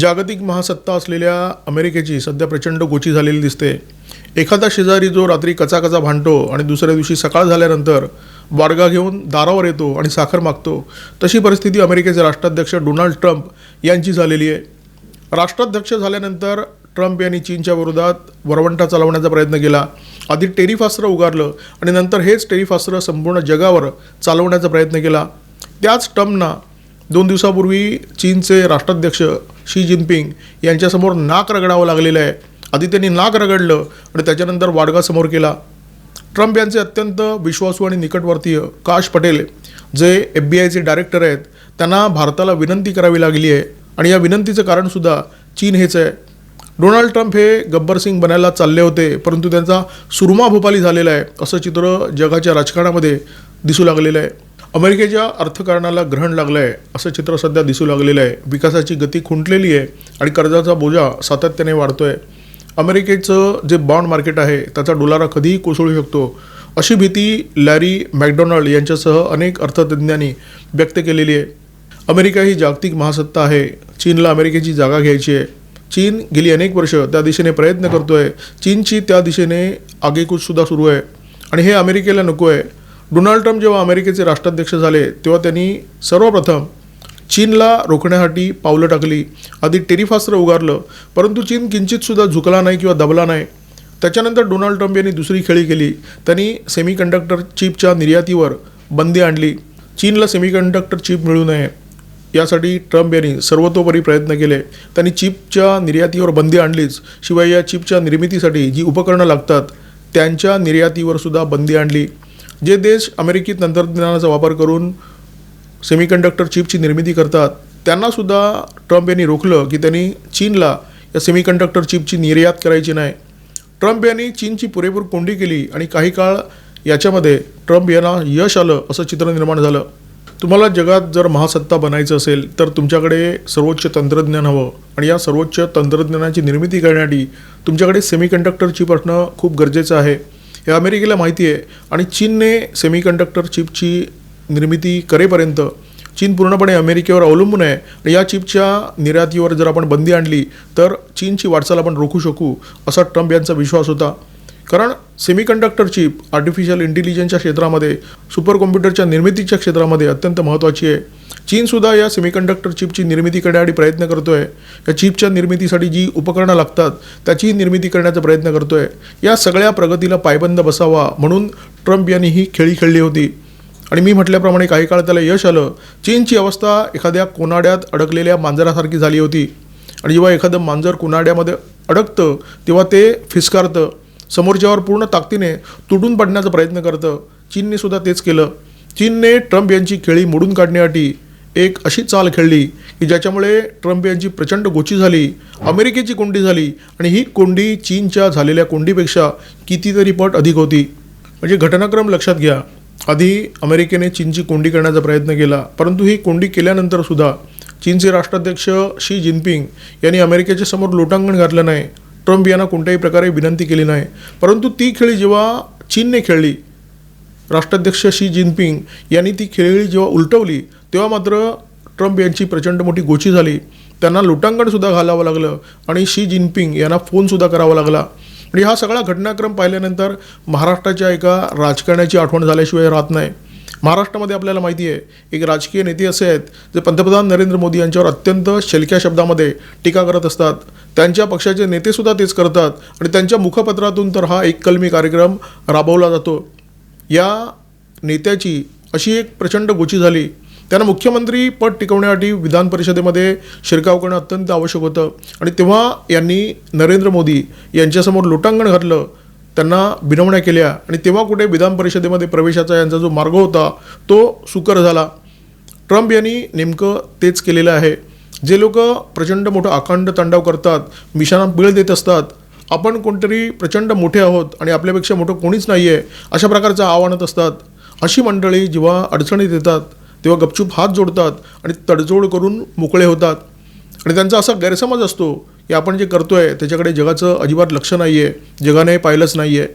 जागतिक महासत्ता असलेल्या अमेरिकेची सध्या प्रचंड गोची झालेली दिसते. एखादा शेजारी जो रात्री कचाकचा भांडतो आणि दुसऱ्या दिवशी सकाळ झाल्यानंतर बाडगा घेऊन दारावर येतो आणि साखर मागतो तशी परिस्थिती अमेरिकेचे राष्ट्राध्यक्ष डोनाल्ड ट्रम्प यांची झालेली आहे. राष्ट्राध्यक्ष झाल्यानंतर ट्रम्प यांनी चीनच्या विरोधात वरवंटा चालवण्याचा प्रयत्न केला. आधी टेरिफास्त्र उगारलं आणि नंतर हेच टेरिफास्त्र संपूर्ण जगावर चालवण्याचा प्रयत्न केला. त्याच ट्रम्पना दोन दिवसापूर्वी चीनचे राष्ट्राध्यक्ष शी जिनपिंग यांच्यासमोर नाक रगडावं लागलेलं आहे. आधी त्यांनी नाक रगडलं आणि त्याच्यानंतर वाडगा समोर केला. ट्रम्प यांचे अत्यंत विश्वासू आणि निकटवर्तीय काश पटेल जे एफ बी आयचे डायरेक्टर आहेत त्यांना भारताला विनंती करावी लागली आहे. आणि या विनंतीचं कारणसुद्धा चीन हेच आहे. डोनाल्ड ट्रम्प हे गब्बर सिंग बनायला चालले होते परंतु त्यांचा सुरमा भोपाली झालेला आहे असं चित्र जगाच्या राजकारणामध्ये दिसू लागलेलं आहे. अमेरिकेच्या अर्थकारणाला ग्रहण लागलं आहे असं चित्र सध्या दिसू लागलेलं आहे. विकासाची गती खुंटलेली आहे आणि कर्जाचा बोजा सातत्याने वाढतो आहे अमेरिकेचं जे बॉन्ड मार्केट आहे त्याचा डोलारा कधीही कोसळू शकतो अशी भीती लॅरी मॅकडोनाल्ड यांच्यासह अनेक अर्थतज्ज्ञांनी व्यक्त केलेली आहे. अमेरिका ही जागतिक महासत्ता आहे. चीनला अमेरिकेची जागा घ्यायची आहे. चीन गेली अनेक वर्ष त्या दिशेने प्रयत्न करतो आहे चीनची त्या दिशेने आगेकूचसुद्धा सुरू आहे. आणि हे अमेरिकेला नको आहे. डोनाल्ड ट्रम्प जेव्हा अमेरिकेचे राष्ट्राध्यक्ष झाले तेव्हा त्यांनी सर्वप्रथम चीनला रोखण्यासाठी पावलं टाकली. आधी टेरिफास्त्र उगारलं परंतु चीन किंचितसुद्धा झुकला नाही किंवा दबला नाही. त्याच्यानंतर डोनाल्ड ट्रम्प यांनी दुसरी खेळी केली. त्यांनी सेमीकंडक्टर चिपच्या निर्यातीवर बंदी आणली. चीनला सेमीकंडक्टर चिप मिळू नये यासाठी ट्रम्प यांनी सर्वतोपरी प्रयत्न केले. त्यांनी चिपच्या निर्यातीवर बंदी आणलीच. शिवाय या चिपच्या निर्मितीसाठी जी उपकरणं लागतात त्यांच्या निर्यातीवर सुद्धा बंदी आणली. जे देश अमेरिकी तंत्रज्ञानाचा वापर करून सेमीकंडक्टर चिपची निर्मिती करतात त्यांनासुद्धा ट्रम्प यांनी रोखलं की त्यांनी चीनला या सेमीकंडक्टर चिपची निर्यात करायची नाही. ट्रम्प यांनी चीनची पुरेपूर कोंडी केली आणि काही काळ याच्यामध्ये ट्रम्प यांना यश आलं असं चित्र निर्माण झालं. तुम्हाला जगात जर महासत्ता बनायचं असेल तर तुमच्याकडे सर्वोच्च तंत्रज्ञान हवं आणि या सर्वोच्च तंत्रज्ञानाची निर्मिती करण्यासाठी तुमच्याकडे सेमीकंडक्टर चिप असणं खूप गरजेचं आहे. हे अमेरिकेला माहिती आहे. आणि चीनने सेमीकंडक्टर चिपची निर्मिती करेपर्यंत चीन पूर्णपणे अमेरिकेवर अवलंबून आहे. आणि या चिपच्या निर्यातीवर जर आपण बंदी आणली तर चीनची वाटचाल आपण रोखू शकू असा ट्रम्प यांचा विश्वास होता. कारण सेमीकंडक्टर चिप आर्टिफिशियल इंटेलिजन्सच्या क्षेत्रामध्ये सुपर कॉम्प्युटरच्या निर्मितीच्या क्षेत्रामध्ये अत्यंत महत्त्वाची आहे. चीनसुद्धा या सेमीकंडक्टर चिपची निर्मिती करण्यासाठी प्रयत्न करतो आहे या चिपच्या निर्मितीसाठी जी उपकरणं लागतात त्याचीही निर्मिती करण्याचा प्रयत्न करतो आहे या सगळ्या प्रगतीला पायबंद बसावा म्हणून ट्रम्प यांनी ही खेळी खेळली होती. आणि मी म्हटल्याप्रमाणे काही काळ त्याला यश आलं. चीनची अवस्था एखाद्या कोनाड्यात अडकलेल्या मांजरासारखी झाली होती. आणि जेव्हा एखादं मांजर कोनाड्यामध्ये अडकतं तेव्हा ते फिसकारतं. समोरच्यावर पूर्ण ताकदीने तुटून पडण्याचा प्रयत्न करतं चीनने सुद्धा तेच केलं. चीनने ट्रम्प यांची खेळी मोडून काढण्यासाठी एक अशी चाल खेळली की ज्याच्यामुळे ट्रम्प यांची प्रचंड गोची झाली अमेरिकेची कोंडी झाली आणि ही कोंडी चीनच्या झालेल्या कोंडीपेक्षा कितीतरी पट अधिक होती. म्हणजे घटनाक्रम लक्षात घ्या. आधी अमेरिकेने चीनची कोंडी करण्याचा प्रयत्न केला परंतु ही कोंडी केल्यानंतर सुद्धा चीनचे राष्ट्राध्यक्ष शी जिनपिंग यांनी अमेरिकेच्या समोर लोटांगण घातलं नाही. ट्रम्प यांना कोणत्याही प्रकारे विनंती केली नाही. परंतु ती खेळी जेव्हा चीनने खेळली राष्ट्राध्यक्ष शी जिनपिंग यांनी ती खेळी जेव्हा उलटवली तेव्हा मात्र ट्रम्प यांची प्रचंड मोठी गोची झाली. त्यांना लुटांगणसुद्धा घालावं लागलं आणि शी जिनपिंग यांना फोनसुद्धा करावा लागला. आणि हा सगळा घटनाक्रम पाहिल्यानंतर महाराष्ट्राच्या एका राजकारण्याची आठवण झाल्याशिवाय राहत नाही. महाराष्ट्रामध्ये आपल्याला माहिती आहे एक राजकीय नेते असे आहेत जे पंतप्रधान नरेंद्र मोदी यांच्यावर अत्यंत शेलक्या शब्दामध्ये टीका करत असतात. त्यांच्या पक्षाचे नेतेसुद्धा तेच करतात आणि त्यांच्या मुखपत्रातून तर हा एक कलमी कार्यक्रम राबवला जातो. या नेत्याची अशी एक प्रचंड गोची झाली. त्यांना मुख्यमंत्री पद टिकवण्यासाठी विधान परिषदेमध्ये शिरकाव करणं अत्यंत आवश्यक होतं. आणि तेव्हा यांनी नरेंद्र मोदी यांच्यासमोर लोटांगण घातलं त्यांना बिनवण्या केल्या. आणि तेव्हा कुठे विधान परिषदेमध्ये प्रवेशाचा यांचा जो मार्ग होता तो सुकर झाला. ट्रम्प यांनी नेमकं तेच केलेलं आहे. जे लोक प्रचंड मोठं अखंड तांडव करतात मिशांना बिळ देत असतात आपण कोणतरी प्रचंड मोठे आहोत आणि आपल्यापेक्षा मोठं कोणीच नाही आहे अशा प्रकारचं आव्हानत असतात. अशी मंडळी जेव्हा अडचणीत येतात तेव्हा गपचूप हात जोडतात आणि तडजोड करून मोकळे होतात. आणि त्यांचा असा गैरसमज असतो की आपण जे करतो आहे त्याच्याकडे जगाचं अजिबात लक्ष नाही आहे जगाने पाहिलंच नाही आहे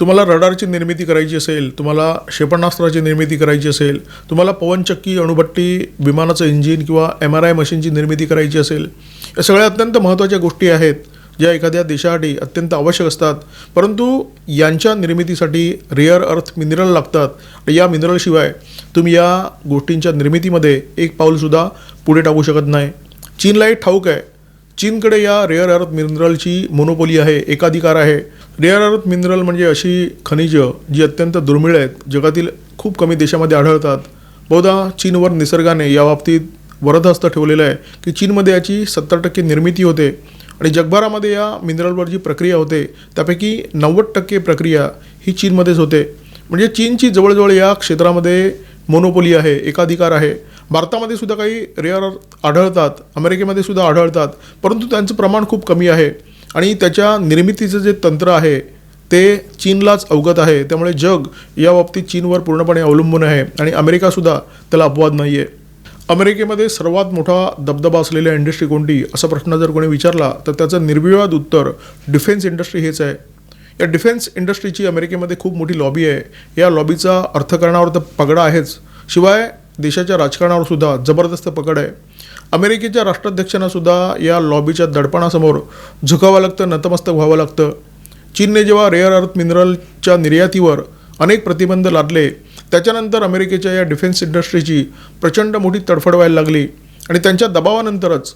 तुम्हाला रडारची निर्मिती करायची असेल तुम्हाला क्षेपणास्त्राची निर्मिती करायची असेल तुम्हाला पवनचक्की अणुभट्टी विमानाचं इंजिन किंवा एम आर आय मशीनची निर्मिती करायची असेल या सगळ्या अत्यंत महत्त्वाच्या गोष्टी आहेत ज्या एखाद्या देशासाठी अत्यंत आवश्यक असतात. परंतु यांच्या निर्मितीसाठी रेअर अर्थ मिनरल लागतात. या मिनरलशिवाय तुम्ही या गोष्टींच्या निर्मितीमध्ये एक पाऊलसुद्धा पुढे टाकू शकत नाही. चीनला एक ठाऊक आहे चीनकडे या रेअर अर्थ मिनरलची मोनोपोली आहे एकाधिकार आहे. रेअर अर्थ मिनरल म्हणजे अशी खनिजं जी अत्यंत दुर्मिळ आहेत जगातील खूप कमी देशामध्ये आढळतात. बहुधा चीनवर निसर्गाने याबाबतीत वरदहस्त ठेवलेलं आहे की चीनमध्ये याची सत्तर टक्के निर्मिती होते आणि जगभरामध्ये या मिनरलवर जी प्रक्रिया होते त्यापैकी नव्वद टक्के प्रक्रिया ही चीनमध्येच होते. म्हणजे चीनची जवळजवळ या क्षेत्रामध्ये मोनोपोली आहे एकाधिकार आहे. भारतामध्ये सुद्धा काही रेअर आढळतात अमेरिकेमध्ये सुद्धा आढळतात परंतु त्यांचं प्रमाण खूप कमी आहे. आणि त्याच्या निर्मितीचं जे तंत्र आहे ते चीनलाच अवगत आहे. त्यामुळे जग या बाबतीत चीनवर पूर्णपणे अवलंबून आहे आणि अमेरिकासुद्धा त्याला अपवाद नाही आहे अमेरिकेमध्ये सर्वात मोठा दबदबा असलेल्या इंडस्ट्री कोणती? असा प्रश्न जर कोणी विचारला तर त्याचं निर्विवाद उत्तर डिफेन्स इंडस्ट्री हेच आहे. या डिफेन्स इंडस्ट्रीची अमेरिकेमध्ये खूप मोठी लॉबी आहे. या लॉबीचा अर्थकारणावर तर पगडा आहेच. शिवाय देशाच्या राजकारणावर सुद्धा जबरदस्त पकड आहे. अमेरिकेच्या राष्ट्राध्यक्षांना सुद्धा या लॉबीच्या दडपणासमोर झुकावं लागतं नतमस्तक व्हावं लागतं. चीनने जेव्हा रेअर अर्थ मिनरलच्या निर्यातीवर अनेक प्रतिबंध लादले त्याच्यानंतर अमेरिकेच्या या डिफेन्स इंडस्ट्रीची प्रचंड मोठी तडफड व्हायला लागली आणि त्यांच्या दबावानंतरच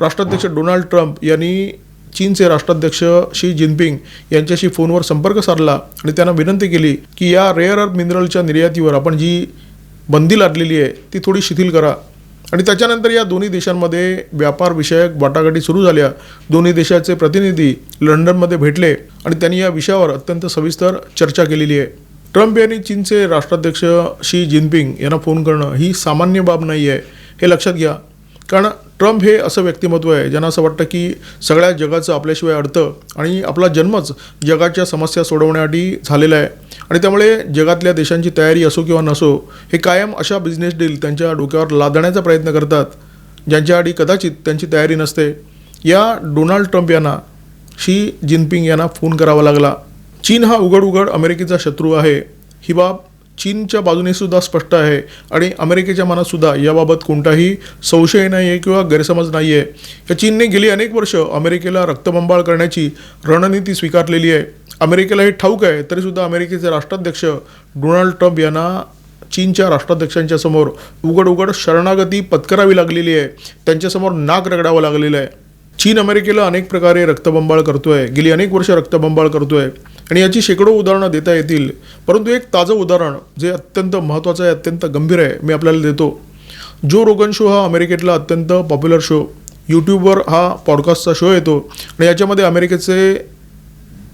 राष्ट्राध्यक्ष डोनाल्ड ट्रम्प यांनी चीनचे राष्ट्राध्यक्ष शी जिनपिंग यांच्याशी फोनवर संपर्क साधला आणि त्यांना विनंती केली की या रेअर अर्थ मिनरलच्या निर्यातीवर आपण जी बंदी लादलेली आहे ती थोडी शिथिल करा. आणि त्याच्यानंतर या दोन्ही देशांमध्ये व्यापारविषयक वाटाघाटी सुरू झाल्या. दोन्ही देशाचे प्रतिनिधी लंडनमध्ये भेटले आणि त्यांनी या विषयावर अत्यंत सविस्तर चर्चा केलेली आहे. ट्रम्प यांनी चीनचे राष्ट्राध्यक्ष शी जिनपिंग यांना फोन करणं ही सामान्य बाब नाही आहे हे लक्षात घ्या. कारण ट्रम्प हे असं व्यक्तिमत्व आहे ज्यांना असं वाटतं की सगळ्या जगाचं आपल्याशिवाय अडतं आणि आपला जन्मच जगाच्या समस्या सोडवण्यासाठी झालेला आहे. आणि त्यामुळे जगातल्या देशांची तयारी असो किंवा नसो हे कायम अशा बिझनेस डील त्यांच्या डोक्यावर लादण्याचा प्रयत्न करतात ज्यांच्यासाठी कदाचित त्यांची तयारी नसते. या डोनाल्ड ट्रम्प यांना शी जिनपिंग यांना फोन करावा लागला. चीन हा उघड उघड अमेरिकेचा शत्रू आहे. ही बाब चीनच्या बाजूने सुद्धा स्पष्ट आहे आणि अमेरिकेच्या मनात सुद्धा याबाबत कोणताही संशय नाही आहे किंवा गैरसमज नाही आहे या चीनने गेली अनेक वर्ष अमेरिकेला रक्तबंबाळ करण्याची रणनीती स्वीकारलेली आहे. अमेरिकेला हे ठाऊक आहे तरीसुद्धा अमेरिकेचे राष्ट्राध्यक्ष डोनाल्ड ट्रम्प यांना चीनच्या राष्ट्राध्यक्षांच्या समोर उघड उघड शरणागती पत्करावी लागलेली आहे. त्यांच्यासमोर नाक रगडावं लागलेलं आहे. चीन अमेरिकेला अनेक प्रकारे रक्तबंबाळ करतोय. गेली अनेक वर्ष रक्तबंबाळ करतोय. आणि याची शेकडो उदाहरणं देता येतील. परंतु एक ताजं उदाहरण जे अत्यंत महत्त्वाचं आहे अत्यंत गंभीर आहे मी आपल्याला देतो. जो रोगन शो हा अमेरिकेतला अत्यंत पॉप्युलर शो. यूट्यूबवर हा पॉडकास्टचा शो येतो. आणि याच्यामध्ये अमेरिकेचे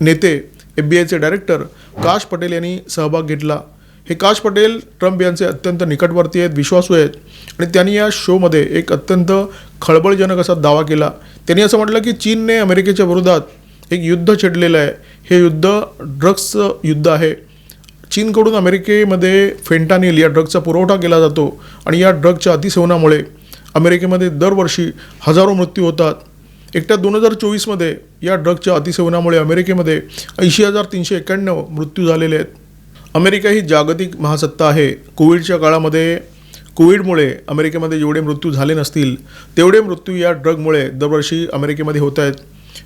नेते एफ बी आयचे डायरेक्टर काश पटेल यांनी सहभाग घेतला. हे काश पटेल ट्रम्प यांचे अत्यंत निकटवर्ती आहेत विश्वासू आहेत. आणि त्यांनी या शोमध्ये एक अत्यंत खळबळजनक असा दावा केला त्यांनी असं म्हटलं की चीनने अमेरिकेच्या विरोधात एक युद्ध छेडलेलं आहे. हे युद्ध ड्रग्सचं युद्ध आहे. चीनकडून अमेरिकेमध्ये फेंटानिल या ड्रगचा पुरवठा केला जातो आणि या ड्रगच्या अतिसेवनामुळे अमेरिकेमध्ये दरवर्षी हजारो मृत्यू होतात. एकट्या दोन हजार चोवीसमध्ये या ड्रगच्या अतिसेवनामुळे अमेरिकेमध्ये ऐंशी हजार तीनशे एक्क्याण्णव मृत्यू झालेले आहेत. अमेरिका ही जागतिक महासत्ता आहे. कोविडच्या काळामध्ये कोविडमुळे अमेरिकेमध्ये जेवढे मृत्यू झाले नसतील तेवढे मृत्यू या ड्रगमुळे दरवर्षी अमेरिकेमध्ये होत आहेत.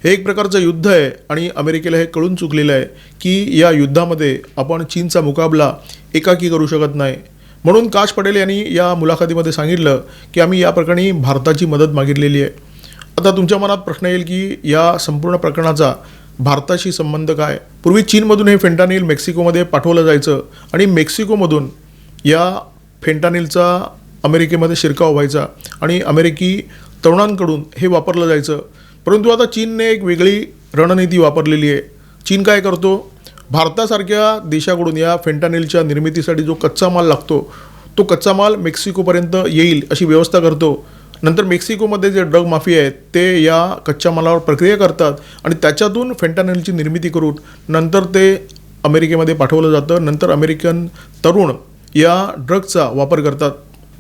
हे एक प्रकारचं युद्ध आहे आणि अमेरिकेला हे कळून चुकलेलं आहे की या युद्धामध्ये आपण चीनचा मुकाबला एकाकी करू शकत नाही. म्हणून काश पटेल यांनी या मुलाखतीमध्ये सांगितलं की आम्ही या प्रकरणी भारताची मदत मागितलेली आहे. आता तुमच्या मनात प्रश्न येईल की या संपूर्ण प्रकरणाचा भारताशी संबंध काय? पूर्वी चीनमधून हे फेंटानिल मेक्सिकोमध्ये पाठवलं जायचं आणि मेक्सिकोमधून या फेंटानिलचा अमेरिकेमध्ये शिरकाव व्हायचा आणि अमेरिकी तरुणांकडून हे वापरलं जायचं. परंतु आता चीनने एक वेगळी रणनीती वापरलेली आहे. चीन काय करतो? भारतासारख्या देशाकडून या फेंटानिलच्या निर्मितीसाठी जो कच्चा माल लागतो तो कच्चा माल मेक्सिकोपर्यंत येईल अशी व्यवस्था करतो. नंतर मेक्सिकोमध्ये जे ड्रग माफिया आहेत ते या कच्च्या मालावर प्रक्रिया करतात आणि त्याच्यातून फेंटानिलची निर्मिती करून नंतर ते अमेरिकेमध्ये पाठवलं जातं. नंतर अमेरिकन तरुण या ड्रगचा वापर करतात.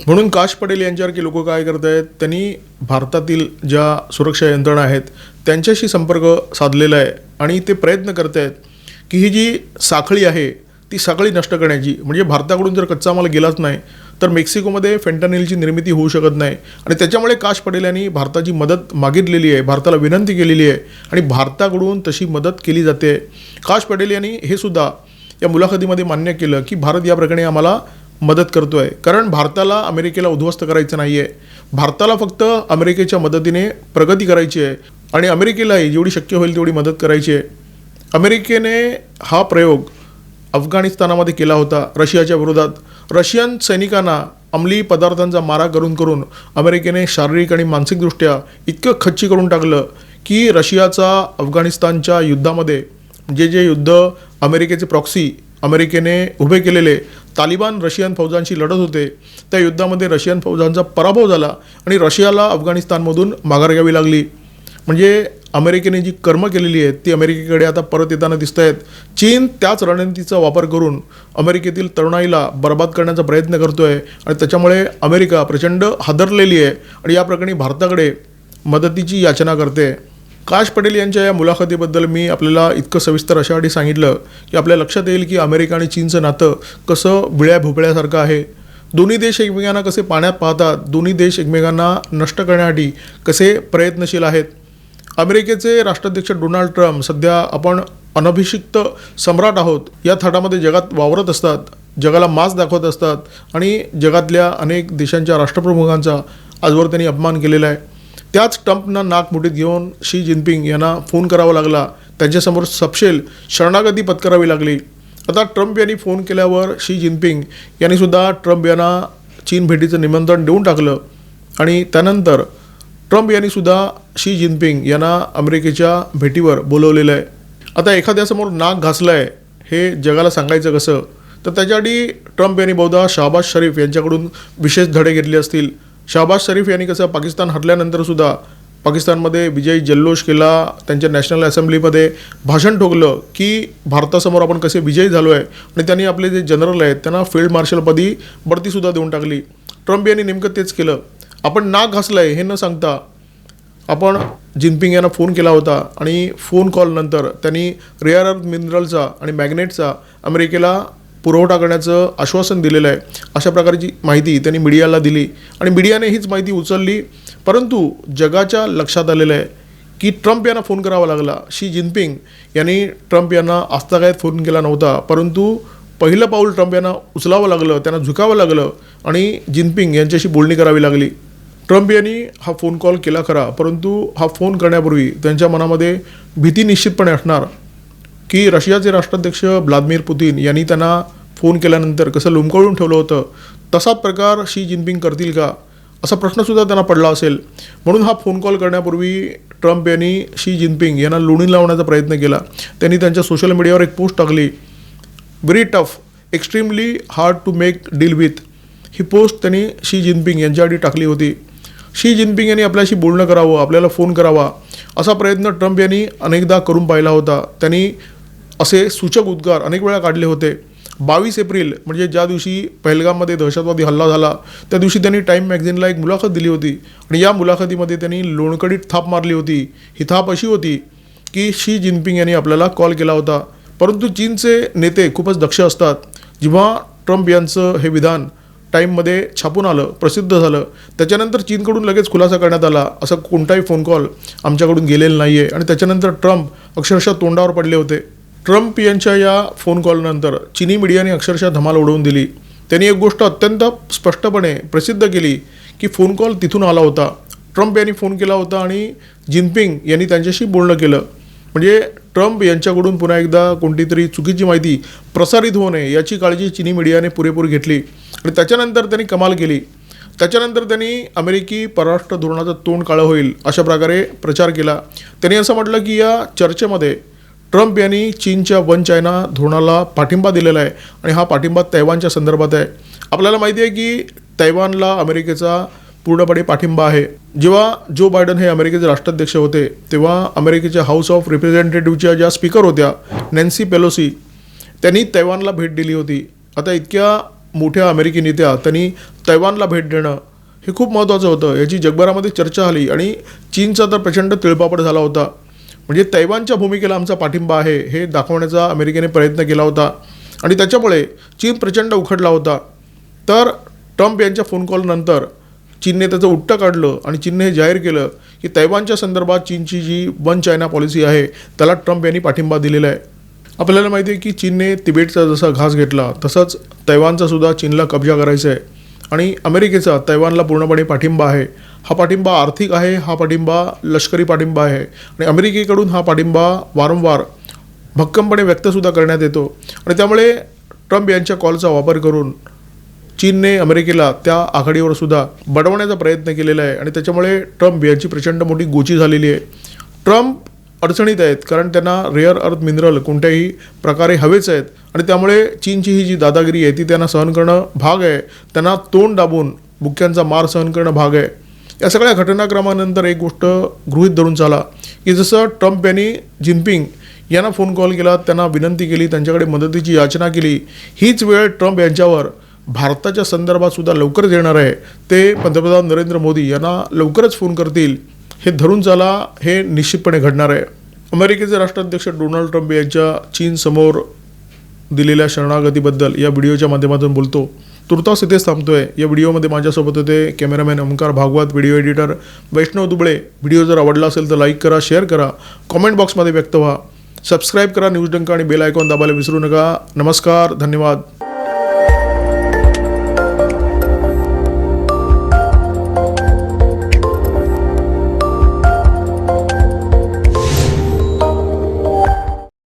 म्हणून काश पटेल यांच्यासारखी लोक काय करत आहेत त्यांनी भारतातील ज्या सुरक्षा यंत्रणा आहेत त्यांच्याशी संपर्क साधलेला आहे आणि ते प्रयत्न करत आहेत की ही जी साखळी आहे ती साखळी नष्ट करण्याची. म्हणजे भारताकडून जर कच्चा माल गेलाच नाही तर मेक्सिकोमध्ये फेंटनिलची निर्मिती होऊ शकत नाही. आणि त्याच्यामुळे काश पटेल यांनी भारताची मदत मागितलेली आहे भारताला विनंती केलेली आहे आणि भारताकडून तशी मदत केली जाते. काश पटेल यांनी हे सुद्धा या मुलाखतीमध्ये मान्य केलं की भारत या प्रकरणी आम्हाला मदत करतो आहे कारण भारताला अमेरिकेला उद्ध्वस्त करायचं नाही आहे भारताला फक्त अमेरिकेच्या मदतीने प्रगती करायची आहे आणि अमेरिकेलाही जेवढी शक्य होईल तेवढी मदत करायची आहे. अमेरिकेने हा प्रयोग अफगाणिस्तानामध्ये केला होता रशियाच्या विरोधात. रशियन सैनिकांना अंमली पदार्थांचा मारा करून करून अमेरिकेने शारीरिक आणि मानसिकदृष्ट्या इतकं खच्ची करून टाकलं की रशियाचा अफगाणिस्तानच्या युद्धामध्ये जे जे युद्ध अमेरिकेचे प्रॉक्सी अमेरिकेने उभे केलेले तालिबान रशियन फौजांशी लढत होते त्या युद्धामध्ये रशियन फौजांचा पराभव झाला आणि रशियाला अफगाणिस्तानमधून माघार घ्यावी लागली. म्हणजे अमेरिकेने जी कर्म केलेली आहेत ती अमेरिकेकडे आता परत येताना दिसत आहेत चीन त्याच रणनीतीचा वापर करून अमेरिकेतील तरुणाईला बर्बाद करण्याचा प्रयत्न करतो आहे आणि त्याच्यामुळे अमेरिका प्रचंड हादरलेली आहे आणि या प्रकरणी भारताकडे मदतीची याचना करते. काश पटेल यांच्या या मुलाखतीबद्दल मी आपल्याला इतकं सविस्तर अशासाठी सांगितलं की आपल्या लक्षात येईल की अमेरिका आणि चीनचं नातं कसं विळ्या भोपळ्यासारखं आहे. दोन्ही देश एकमेकांना कसे पाण्यात पाहतात दोन्ही देश एकमेकांना नष्ट करण्यासाठी कसे प्रयत्नशील आहेत. अमेरिकेचे राष्ट्राध्यक्ष डोनाल्ड ट्रम्प सध्या आपण अनभिषिक्त सम्राट आहोत या थाटामध्ये जगात वावरत असतात जगाला मास दाखवत असतात आणि जगातल्या अनेक देशांच्या राष्ट्रप्रमुखांचा आजवर त्यांनी अपमान केलेला आहे. त्याच ट्रम्पना नाक मुठीत घेऊन शी जिनपिंग यांना फोन करावा लागला. त्यांच्यासमोर सपशेल शरणागती पत्करावी लागली. आता ट्रम्प यांनी फोन केल्यावर शी जिनपिंग यांनीसुद्धा ट्रम्प यांना चीन भेटीचं निमंत्रण देऊन टाकलं. आणि त्यानंतर ट्रम्प यांनीसुद्धा शी जिनपिंग यांना अमेरिकेच्या भेटीवर बोलवलेलं आहे. आता एखाद्यासमोर नाक घासलं आहे हे जगाला सांगायचं कसं? तर त्याच्यासाठी ट्रम्प यांनी बहुधा शहबाज शरीफ यांच्याकडून विशेष धडे घेतले असतील. शहबाज शरीफ यांनी कसं पाकिस्तान हरल्यानंतर सुद्धा पाकिस्तानमध्ये विजयी जल्लोष केला त्यांच्या नॅशनल असेंब्लीमध्ये भाषण ठोकलं की भारतासमोर आपण कसे विजयी झालो आहे आणि त्यांनी आपले जे जनरल आहेत त्यांना फील्ड मार्शलपदी बढतीसुद्धा देऊन टाकली. ट्रम्प यांनी नेमकं तेच केलं. आपण नाक घासलं आहे हे न सांगता आपण जिनपिंग यांना फोन केला होता आणि फोन कॉलनंतर त्यांनी रेअर अर्थ मिनरलचा आणि मॅग्नेटचा अमेरिकेला पुरवठा करण्याचं आश्वासन दिलेलं आहे. अशा प्रकारची माहिती त्यांनी मीडियाला दिली आणि मीडियाने हीच माहिती उचलली. परंतु जगाच्या लक्षात आलेलं आहे की ट्रम्प यांना फोन करावा लागला. शी जिनपिंग यांनी ट्रम्प यांना आस्थागायत फोन केला नव्हता. परंतु पहिलं पाऊल ट्रम्प यांना उचलावं लागलं त्यांना झुकावं लागलं आणि जिनपिंग यांच्याशी बोलणी करावी लागली. ट्रम्प यांनी हा फोन कॉल केला खरा परंतु हा फोन करण्यापूर्वी त्यांच्या मनामध्ये भीती निश्चितपणे असणार. की रशियाचे राष्ट्राध्यक्ष व्लादिमीर पुतीन यांनी त्यांना फोन केल्यानंतर कसं लोंबकळून ठेवलं होतं तसा प्रकार शी जिनपिंग करतील का? असा प्रश्नसुद्धा त्यांना पडला असेल. म्हणून हा फोन कॉल करण्यापूर्वी ट्रम्प यांनी शी जिनपिंग यांना लोणी लावण्याचा प्रयत्न केला. त्यांनी त्यांच्या सोशल मीडियावर एक पोस्ट टाकली. Very tough extremely hard to make deal with. He post त्यांनी शी जिनपिंग यांच्यासाठी टाकली होती. शी जिनपिंग यांनी आपल्याशी बोलणं करावं आपल्याला फोन करावा असा प्रयत्न ट्रम्प यांनी अनेकदा करून पाहिला होता. त्यांनी असे सूचक उद्गार अनेक वेळा काढले होते. बावीस एप्रिल म्हणजे ज्या दिवशी पहलगाममध्ये दहशतवादी हल्ला झाला त्या दिवशी त्यांनी टाईम मॅगझिनला एक मुलाखत दिली होती आणि या मुलाखतीमध्ये त्यांनी लोणकडीत थाप मारली होती. ही थाप अशी होती की शी जिनपिंग यांनी आपल्याला कॉल केला होता. परंतु चीनचे नेते खूपच दक्ष असतात. जेव्हा ट्रम्प यांचं हे विधान टाईममध्ये छापून आलं प्रसिद्ध झालं त्याच्यानंतर चीनकडून लगेच खुलासा करण्यात आला. असा कोणताही फोन कॉल आमच्याकडून गेलेला नाही आहे आणि त्याच्यानंतर ट्रम्प अक्षरशः तोंडावर पडले होते. ट्रम्प यांच्या या फोन कॉलनंतर चिनी मीडियाने अक्षरशः धमाल उडवून दिली. त्यांनी एक गोष्ट अत्यंत स्पष्टपणे प्रसिद्ध केली की फोन कॉल तिथून आला होता. ट्रम्प यांनी फोन केला होता आणि जिनपिंग यांनी त्यांच्याशी बोलणं केलं. म्हणजे ट्रम्प यांच्याकडून पुन्हा एकदा कोणती तरी चुकीची माहिती प्रसारित होऊ नये याची काळजी चिनी मीडियाने पुरेपूर घेतली. आणि त्याच्यानंतर त्यांनी कमाल केली. त्याच्यानंतर त्यांनी अमेरिकी परराष्ट्र धोरणाचं तोंड काळं होईल अशा प्रकारे प्रचार केला. त्यांनी असं म्हटलं की या चर्चेमध्ये ट्रम्प यांनी चीनच्या वन चायना धोरणाला पाठिंबा दिलेला आहे आणि हा पाठिंबा तैवानच्या संदर्भात आहे. आपल्याला माहिती आहे की तैवानला अमेरिकेचा पूर्णपणे पाठिंबा आहे. जेव्हा जो बायडन हे अमेरिकेचे राष्ट्राध्यक्ष होते तेव्हा अमेरिकेच्या हाऊस ऑफ रिप्रेझेंटेटिव्हच्या ज्या स्पीकर होत्या नॅन्सी पेलोसी त्यांनी तैवानला भेट दिली होती. आता इतक्या मोठ्या अमेरिकी नेत्या त्यांनी तैवानला भेट देणं हे खूप महत्त्वाचं होतं. याची जगभरामध्ये चर्चा झाली आणि चीनचा तर प्रचंड तिळपापड झाला होता. म्हणजे तैवानच्या भूमिकेला आमचा पाठिंबा आहे हे दाखवण्याचा अमेरिकेने प्रयत्न केला होता. आणि त्याच्यामुळे चीन प्रचंड उखडला होता. तर ट्रम्प यांच्या फोन कॉलनंतर चीनने त्याचं उट्टं काढलं आणि चीनने हे जाहीर केलं की तैवानच्या संदर्भात चीनची जी वन चायना पॉलिसी आहे त्याला ट्रम्प यांनी पाठिंबा दिलेला आहे. आपल्याला माहिती आहे की चीनने तिबेटचा जसा घास घेतला तसंच तैवानचा सुद्धा चीनला कब्जा करायचा आहे. आणि अमेरिकेचा तैवानला पूर्णपणे पाठिंबा आहे. हा पाठिंबा आर्थिक आहे हा पाठिंबा लष्करी पाठिंबा आहे. आणि अमेरिकेकडून हा पाठिंबा वारंवार भक्कमपणे व्यक्तसुद्धा करण्यात येतो. आणि त्यामुळे ट्रम्प यांच्या कॉलचा वापर करून चीनने अमेरिकेला त्या आघाडीवर सुद्धा बडवण्याचा प्रयत्न केलेला आहे. आणि त्याच्यामुळे ट्रम्प यांची प्रचंड मोठी गोची झालेली आहे. ट्रम्प अडचणीत आहेत कारण त्यांना रेअर अर्थ मिनरल कोणत्याही प्रकारे हवेच आहेत. आणि त्यामुळे चीनची ही जी दादागिरी आहे ती त्यांना सहन करणं भाग आहे. त्यांना तोंड दाबून बुक्क्यांचा मार सहन करणं भाग आहे. या सगळ्या घटनाक्रमानंतर एक गोष्ट गृहीत धरून चाला की जसं ट्रम्प यांनी जिनपिंग यांना फोन कॉल केला त्यांना विनंती केली त्यांच्याकडे मदतीची याचना केली हीच वेळ ट्रम्प यांच्यावर भारताच्या संदर्भात सुद्धा लवकरच येणार आहे. ते पंतप्रधान नरेंद्र मोदी यांना लवकरच फोन करतील. हे धरून चाला हे निश्चितपणे घडणार आहे. अमेरिकेचे राष्ट्राध्यक्ष डोनाल्ड ट्रम्प यांच्या चीनसमोर दिलेल्या शरणागतीबद्दल या व्हिडिओच्या माध्यमातून बोलतो. तुर्तास इथेच थांबतोय. या व्हिडिओमध्ये माझ्यासोबत होते cameraman Omkar Bhagwat video editor Vaishnav Duble. Video जर आवडला असेल तर लाईक करा शेअर करा. कॉमेंट बॉक्समध्ये व्यक्त व्हा. सबस्क्राईब करा न्यूज डंका आणि बेल आयकॉन दाबायला विसरू नका. नमस्कार धन्यवाद.